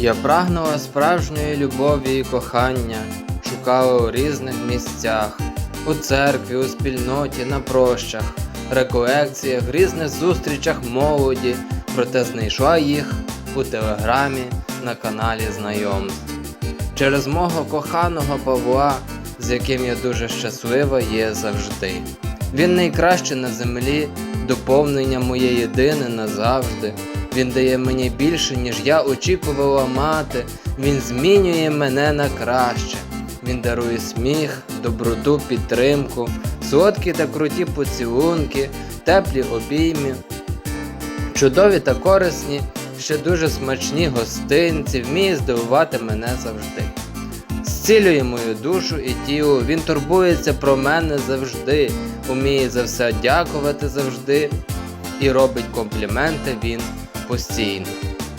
Я прагнула справжньої любові і кохання, шукала у різних місцях, у церкві, у спільноті, на прощах, реколекціях, різних зустрічах молоді, проте знайшла їх у телеграмі на каналі знайомств. Через мого коханого Павла, з яким я дуже щаслива є завжди. Він найкраще на землі, доповнення моє єдине назавжди. Він дає мені більше, ніж я очікувала мати. Він змінює мене на краще. Він дарує сміх, доброту, підтримку, солодкі та круті поцілунки, теплі обійми, чудові та корисні, ще дуже смачні гостинці, вміє здивувати мене завжди. Зцілює мою душу і тіло, він турбується про мене завжди, уміє за все дякувати завжди і робить компліменти він постійно.